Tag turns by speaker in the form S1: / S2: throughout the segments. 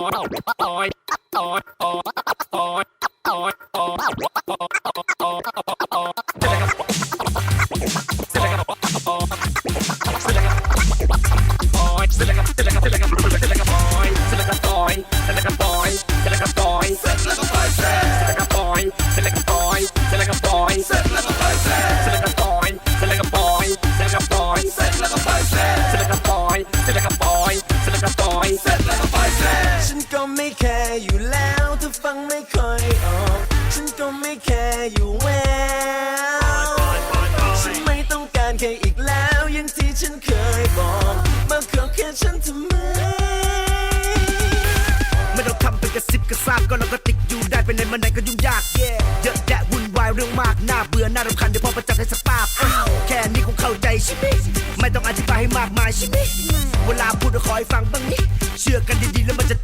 S1: ต่อยต่อยต่อยต่อย อยู่แล้วถ้าฟังไม่ค่อยออก ฉันก็ไม่แคร์อยู่แล้วฉันไม่ต้องการแค่อีกแล้วอย่างที่ฉันเคยบอก มาขอแค่ฉันทำไม
S2: ไม่ต้องทำเป็นกระซิบกระซาบก็เราก็ติดอยู่ได้ไปไหนมาไหนก็ยุ่งยากเยอะแยะวุ่นวายเรื่องมากน่าเบื่อน่ารำคาญเดี๋ยวพอประจับให้สปาบแค่นี้คงเข้าใจใช่ไหมไม่ต้องอธิบายให้มากมายใช่ไหมเวลาพูดก็ขอให้ฟังบ้างนี่เชื่อกันดีๆแล้วมันจะ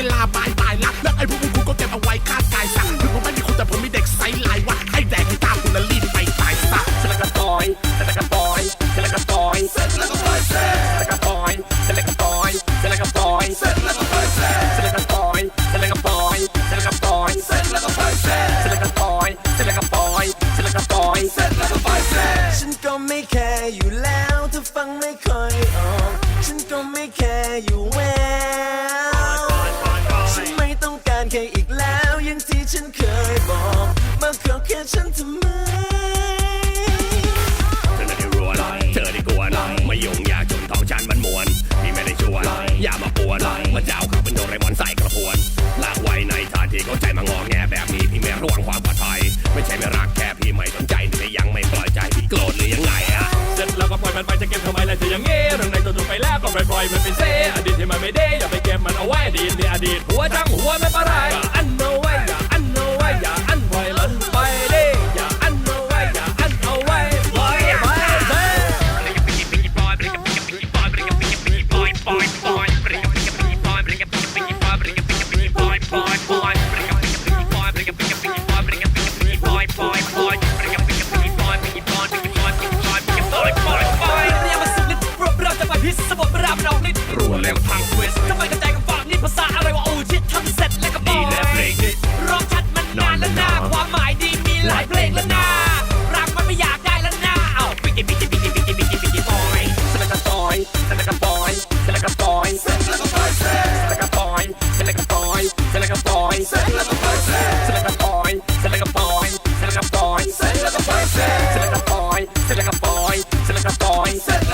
S3: เวลาบายบายละแล้วไอ้พวกมึงกูก็เก็บเอาไว้คาดกายสักถึงผมไม่มีคุณแต่ผมมีเด็กไซส์ลายวัดให้แดกให้ตามกูและรีบไปตายซะ Select
S1: a boy, select a boy, select a boy, select a boy, select a boy, select a boy, select a boy, select a boy, select a boy, select a boy, select a boy, select a boy, select a boy, select a boy, select a boy, select a boy, ฉันก็ไม่แคร์อยู่แล้วถ้าฟังไม่ค่อยออกฉันก็ไม่แคร์อยู่แล้ว ฉันทำไม
S4: เธอได้รวนเธอได้กลัวนไม่ยุ่งยากจนท้องฉันมันมวนพี่ไม่ได้ชวนอย่ามาปวนมาเจ้าเขาเป็นโดเรมอนใส่กระพวนลากไว้ในทานที่เขาใจมางอแงแบบนี้พี่ไม่ระวังความปลอดภัยไม่ใช่ไม่รักแค่พี่ไม่สนใจแต่ยังไม่ปล่อยใจพี่โกรธหรือยังไงอะเส
S5: ร็จแ
S6: ล้วก็ปล่
S5: อย
S6: ม
S5: ั
S6: นไปจะเก็บทำไมล่ะจะอย่า
S5: งงี้เรื่องในตัวถูกไ
S6: ป
S5: แล
S6: ้วก็
S5: ปล่อยป
S6: ล่อยมั
S5: นเป็นเซอ
S6: ดีตที่มันไม
S5: ่
S6: ไ
S5: ดีอย่
S6: า
S5: ไปเก็บ
S6: มันเอาไว้
S5: อดีตในอดีต
S4: หัวจังห
S5: ัว
S6: ไม่
S5: เป็นไร
S6: สมบรามเราในิดรั
S4: วแล้วทางเว
S6: สทำไมกระจายกันฟังนี่ภาษาอะไรวะโอ้ชิดทำเสร็จแล้วก็บ
S4: อกนี่แหละเพลงฮิต
S6: ร้องชัดมันนาน
S4: และนาคว
S6: ามหมายดีมีหลายเพลงและนารักมันไม่อยากได้และนาเอาปิกกี้ปิกิปิกิปิกิปิกิปิกกี้อย
S1: สลักกันบอยสลักกันบอยสลักกันบอยสลักกันบอยสลักกันบอยสลักกันบอยสลักกันบอยสลักกันบอยสลักกันบอยสลักกันบอยสลักกันบอยสลักกันบอยสลักกันบอยสลักกันบอย